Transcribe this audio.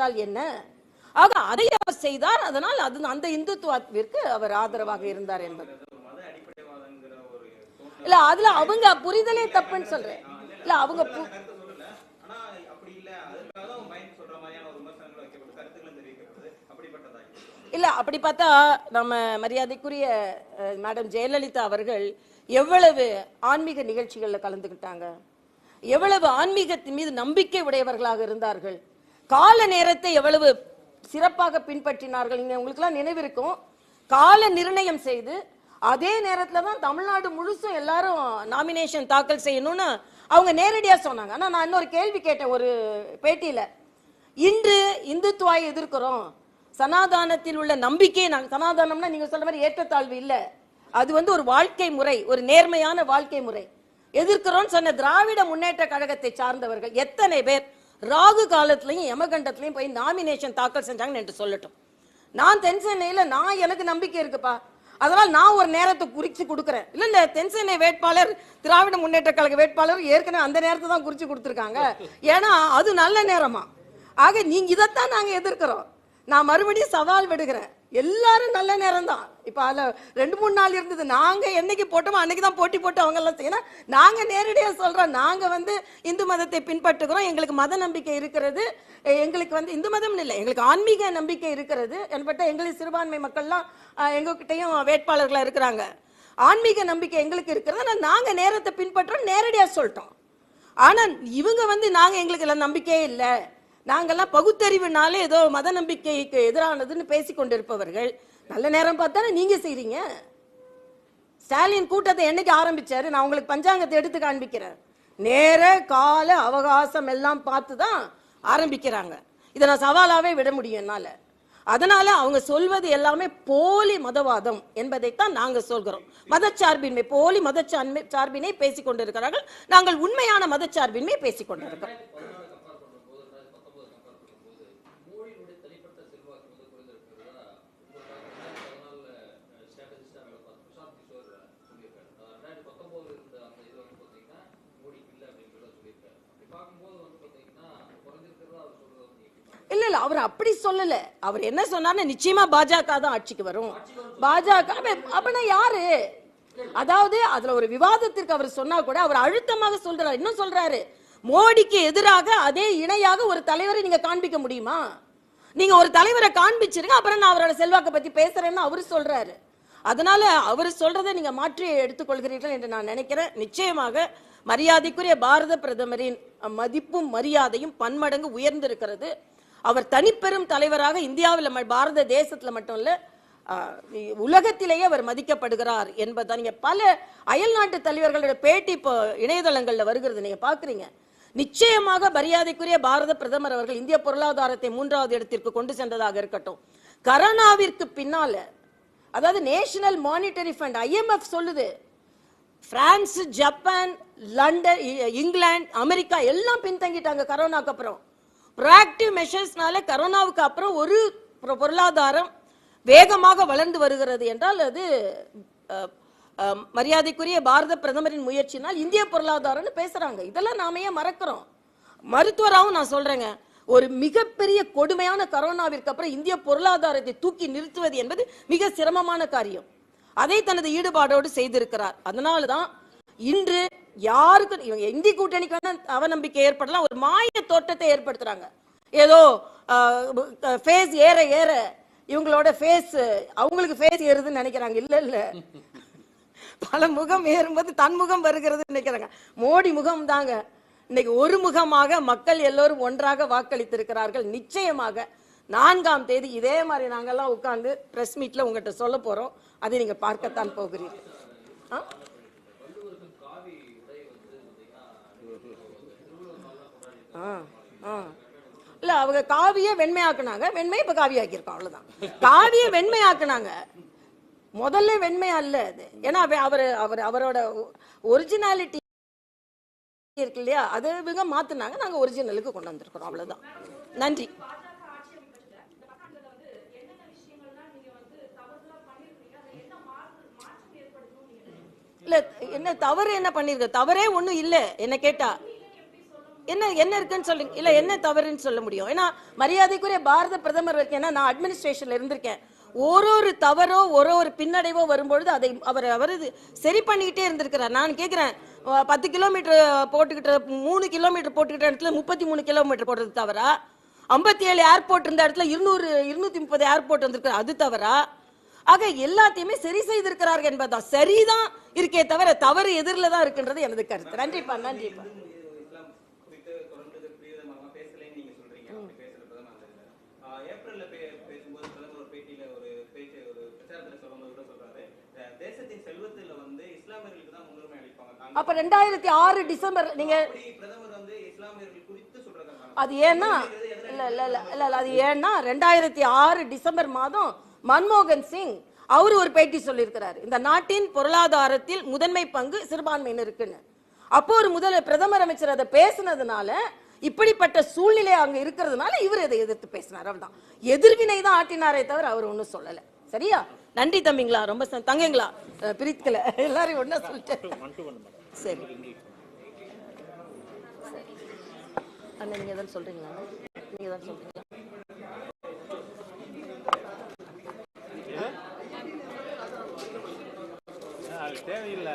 என்றால் என்ன? ஆக அதை அவர் செய்தார். அதனால் அது அந்த இந்துத்துவத்திற்கு அவர் ஆதரவாக இருந்தார் என்பது. இல்ல அதுல அவங்க புரிதலே தப்புன்னு சொல்றேன். இல்ல அவங்க இல்ல அப்படி பார்த்தா நம்ம மரியாதைக்குரிய மேடம் ஜெயலலிதா அவர்கள் எவ்வளவு ஆன்மீக நிகழ்ச்சிகளில் கலந்துக்கிட்டாங்க எவ்வளவு ஆன்மீகத்தின் மீது நம்பிக்கை உடையவர்களாக இருந்தார்கள். கால நேரத்தை எவ்வளவு சிறப்பாக பின்பற்றினார்கள் நீங்க உங்களுக்குலாம் நினைவிருக்கும் கால நிர்ணயம் செய்து அதே நேரத்துல தான் தமிழ்நாடு முழுசும் எல்லாரும் நாமினேஷன் தாக்கல் செய்யணும்னு அவங்க நேரடியா சொன்னாங்க. ஆனா நான் இன்னொரு கேள்வி கேட்டேன் ஒரு பேட்டியில. இன்று இந்துத்துவாயை எதிர்க்கிறோம். சனாதானத்தில் உள்ள நம்பிக்கையை நாங்கள் சனாதானம்னா நீங்க சொல்ற மாதிரி ஏற்றத்தாழ்வு இல்லை. அது வந்து ஒரு வாழ்க்கை முறை ஒரு நேர்மையான வாழ்க்கை முறை. எதிர்க்கிறோம்னு சொன்ன திராவிட முன்னேற்ற கழகத்தை சார்ந்தவர்கள் எத்தனை பேர் ராகு காலத்துலையும் யமகண்டத்துலையும் போய் நாமினேஷன் தாக்கல் செஞ்சாங்கன்னு என்று சொல்லட்டும். நான் தென்சென்னையில் நான் எனக்கு நம்பிக்கை இருக்குப்பா. அதனால் நான் ஒரு நேரத்தை குறித்து கொடுக்குறேன். இல்லை இந்த தென்சென்னை வேட்பாளர் திராவிட முன்னேற்ற கழக வேட்பாளர் ஏற்கனவே அந்த நேரத்தை தான் குறித்து கொடுத்துருக்காங்க. ஏன்னா அது நல்ல நேரமா? ஆக நீங்கள் இதைத்தான் நாங்கள் எதிர்க்கிறோம். நான் மறுபடியும் சவால் விடுகிறேன். எல்லாரும் நல்ல நேரம் தான் இப்போ அதில் ரெண்டு மூணு நாள் இருந்தது. நாங்கள் என்னைக்கு போட்டோமோ அன்னைக்கு தான் போட்டி போட்டு அவங்கெல்லாம் செய்யணும். நாங்கள் நேரடியாக சொல்கிறோம் நாங்கள் வந்து இந்து மதத்தை பின்பற்றுகிறோம். எங்களுக்கு மத நம்பிக்கை இருக்கிறது. எங்களுக்கு வந்து இந்து மதம் இல்லை. எங்களுக்கு ஆன்மீக நம்பிக்கை இருக்கிறது. என்பட்ட எங்களுக்கு சிறுபான்மை மக்கள்லாம் எங்ககிட்டையும் வேட்பாளர்களாக இருக்கிறாங்க. ஆன்மீக நம்பிக்கை எங்களுக்கு இருக்கிறது. ஆனால் நாங்கள் நேரத்தை பின்பற்றோம். நேரடியாக சொல்லிட்டோம். ஆனால் இவங்க வந்து நாங்கள் எங்களுக்கு எல்லாம் நம்பிக்கையே இல்லை. நாங்கெல்லாம் பகுத்தறிவுனாலே ஏதோ மத நம்பிக்கைக்கு எதிரானதுன்னு பேசி கொண்டிருப்பவர்கள் நல்ல நேரம் பார்த்தானே நீங்க செய்றீங்க? ஸ்டாலின் கூட்டத்தை என்னைக்கு ஆரம்பிச்சாரு? நான் உங்களுக்கு பஞ்சாங்கத்தை எடுத்து காண்பிக்கிறேன். நேர கால அவகாசம் எல்லாம் பார்த்து தான் ஆரம்பிக்கிறாங்க. இதை நான் சவாலாவே விட முடியும் என்னால. அதனால அவங்க சொல்வது எல்லாமே போலி மதவாதம் என்பதைத்தான் நாங்கள் சொல்கிறோம். மதச்சார்பின்மை போலி மதச்சார்பை சார்பினை பேசிக் கொண்டிருக்கிறார்கள் நாங்கள் உண்மையான மதச்சார்பின்மை பேசிக் கொண்டிருக்கிறோம் மோடியினுடைய தனிப்பட்ட செல்வாக்கு வந்து குறைந்திருக்கிறதா உங்களுக்காக ஸ்ட்ராட்டஜிஸ்டாக வேலை பார்த்து பிரசாந்த் கிஷோர் சொல்லியிருக்காரு அஹ் ரெண்டாயிரத்தி பத்தொம்போது இருந்த அந்த இது வந்து பார்த்தீங்கன்னா மோடிக்கு இல்லை அப்படின்றத சொல்லியிருக்காரு அப்படி பார்க்கும்போது வந்து பார்த்தீங்கன்னா குறைஞ்சிருக்கிறதா அவர் சொல்றது வந்து எப்படி பார்க்கறீங்க? இல்ல இல்ல அவர் அப்படி சொல்லல. அவர் என்ன சொன்னார்னு நிச்சயமா பாஜக தான் ஆட்சிக்கு வரும். பாஜக அப்படின்னா யாரு? அதாவது அதுல ஒரு விவாதத்திற்கு அவர் சொன்னா கூட அவர் அழுத்தமாக சொல்றாரு. இன்னும் சொல்றாரு மோடிக்கு எதிராக அதே இணையாக ஒரு தலைவரை நீங்க காண்பிக்க முடியுமா? நீங்க ஒரு தலைவரை காண்பிச்சிருங்க அப்புறம் நான் அவரோட செல்வாக்கை பத்தி பேசுறேன்னு அவரு சொல்றாரு. அதனால அவர் சொல்றதை நீங்க மாற்றி எடுத்துக்கொள்கிறீர்கள் என்று நான் நினைக்கிறேன். நிச்சயமாக மரியாதைக்குரிய பாரத பிரதமரின் மதிப்பும் மரியாதையும் பன்மடங்கு உயர்ந்திருக்கிறது. அவர் தனிப்பெரும் தலைவராக இந்தியாவில் ம- பாரத தேசத்தில் மட்டும் இல்ல உலகத்திலேயே அவர் மதிக்கப்படுகிறார் என்பதை நீங்க பல அயல்நாட்டு தலைவர்களோட பேட்டி இப்போ இணையதளங்களில் வருகிறது நீங்க பாக்குறீங்க. நிச்சயமாக மரியாதைக்குரிய பாரத பிரதமர் அவர்கள் இந்திய பொருளாதாரத்தை மூன்றாவது இடத்திற்கு கொண்டு சென்றதாக இருக்கட்டும். கரோனாவிற்கு பின்னால அதாவது நேஷனல் மானிட்டரி ஃபண்ட் ஐஎம்எஃப் சொல்லுது. பிரான்ஸ் ஜப்பான் லண்டன் இ- இங்கிலாந்து அமெரிக்கா எல்லாம் பின்தங்கிட்டாங்க கரோனாக்கு அப்புறம். ப்ராக்டிவ் மெஷர்ஸ்னால கரோனாவுக்கு அப்புறம் ஒரு பொருளாதாரம் வேகமாக வளர்ந்து வருகிறது என்றால் அது மரியாதைக்குரிய பாரத பிரதமரின் முயற்சினால் இந்திய பொருளாதாரம்னு பேசுறாங்க. இதெல்லாம் நாம ஏன் மறக்கிறோம்? மருத்துவராகவும் நான் சொல்றேங்க. ஒரு மிகப்பெரிய கொடுமையான கரோனாவிற்கு அப்புறம் இந்திய பொருளாதாரத்தை தூக்கி நிறுத்துவது என்பது மிக சிரமமான காரியம். அதை தனது ஈடுபாடோடு செய்திருக்கிறார். அதனால தான் இன்று யாருக்கும் இவங்க இந்தி கூட்டணிக்கு வேணா அவநம்பிக்கை ஏற்படலாம். ஒரு மாய தோட்டத்தை ஏற்படுத்துறாங்க. ஏதோ ஃபேஸ் ஏற ஏற இவங்களோட ஃபேஸ் அவங்களுக்கு ஃபேஸ் ஏறுதுன்னு நினைக்கிறாங்க. இல்ல இல்ல. பல முகம் ஏறும்போது தன் முகம் வருகிறது நினைக்கிறாங்க. மோடி முகம் தாங்க. இன்னைக்கு ஒரு முகமாக மக்கள் எல்லோரும் ஒன்றாக வாக்களித்திருக்கிறார்கள். நிச்சயமாக நான்காம் தேதி இதே மாதிரி நாங்கெல்லாம் உட்கார்ந்து பிரஸ் மீட்ல உங்ககிட்ட சொல்ல போறோம். அதை நீங்க பார்க்கத்தான் போகிறீர்கள். ஆ, ஆ. இல்ல அவங்க காவிய வெண்மையாக்குனாங்க வெண்மை இப்ப காவியாக்கியிருக்கோம் அவ்வளவுதான். காவிய வெண்மையாக்குனாங்க. முதல்ல வெண்மை அல்ல அது. ஏன்னா அவர் அவர் அவரோட ஒரிஜினாலிட்டி இருக்கு இல்லையா? அது இவங்க மாத்துனாங்க நாங்க ஒரிஜினலுக்கு கொண்டு வந்திருக்கிறோம் அவ்வளவுதான். நன்றி. இல்ல என்ன தவறு என்ன பண்ணிருக்க தவறே ஒண்ணும் இல்ல என்ன கேட்டா. என்ன என்ன இருக்குன்னு சொல்லுங்க இல்லை என்ன தவறுன்னு சொல்ல முடியும்? ஏன்னா மரியாதைக்குரிய பாரத பிரதமர் வரைக்கும் ஏன்னா நான் அட்மினிஸ்ட்ரேஷன்ல இருந்திருக்கேன். ஒரு ஒரு தவறோ ஒரு ஒரு பின்னடைவோ வரும்பொழுது அதை அவர் அவர் இது சரி பண்ணிக்கிட்டே இருந்திருக்கிறார். நான் கேட்குறேன் பத்து கிலோமீட்டர் போட்டுக்கிட்ட மூணு கிலோமீட்டர் போட்டுக்கிட்ட இடத்துல முப்பத்தி மூணு கிலோமீட்டர் போடுறது தவறா? ஐம்பத்தி ஏழு ஏர்போர்ட் இருந்த இடத்துல இருநூறு இருநூத்தி முப்பது ஏர்போர்ட் வந்திருக்கு அது தவறா? ஆக எல்லாத்தையுமே சரி செய்திருக்கிறார்கள் என்பதுதான். சரிதான் இருக்கே தவிர தவறு எதிரில தான் இருக்குன்றது எனது கருத்து. நன்றிப்பா நன்றிப்பா இஸ்லாம் குறித்து தொடர்ந்து பிரியதமாக பேசலைன்னு நீங்க சொல்றீங்க அப்படி பேசுற பிரதமர் அந்த இதுல. ஆஹ் ஏப்ரல்ல பேசும்போது பிரதமர் ஒரு பேட்டியில ஒரு பேச்சு ஒரு பிரச்சாரத்துல சொல்லும்போது கூட சொல்றாரு. தேசத்தின் செல்வத்துல வந்து இஸ்லாமியர்களுக்கு தான் முன்னுரிமை அளிப்பாங்க. அப்ப ரெண்டாயிரத்தி ஆறு டிசம்பர் நீங்க பிரதமர் வந்து இஸ்லாமியர்கள் குறித்து சொல்றாங்க அது ஏன்னா இல்ல இல்ல இல்ல இல்ல இல்ல, அது ஏன்னா ரெண்டாயிரத்தி ஆறு டிசம்பர் மாதம் மன்மோகன் சிங் அவரு ஒரு பேட்டி சொல்லியிருக்கிறார். இந்த நாட்டின் பொருளாதாரத்தில் முதன்மை பங்கு சிறுபான்மையினருக்குன்னு. அப்போ ஒரு முதல் பிரதமர் அமைச்சர் அதை பேசுனதுனால இப்படிப்பட்ட சூழ்நிலை அங்க இருக்கிறதுனால இவர் இதை எதிர்த்து பேசினார் அவ்வளவுதான். எதிர்வினை தான் ஆட்டினாரே தவிர அவர் ஒன்றும் சொல்லல. சரியா? நன்றி தம்பிங்களா ரொம்ப ச- தங்கங்களா? அஹ், பிரித்கல எல்லாரையும் ஒண்ணா சொல்லிட்டேன். சரி. அண்ணா நீங்க தான் சொல்றீங்களா? நீங்க தான் சொல்றீங்களா? தேவையில்லை.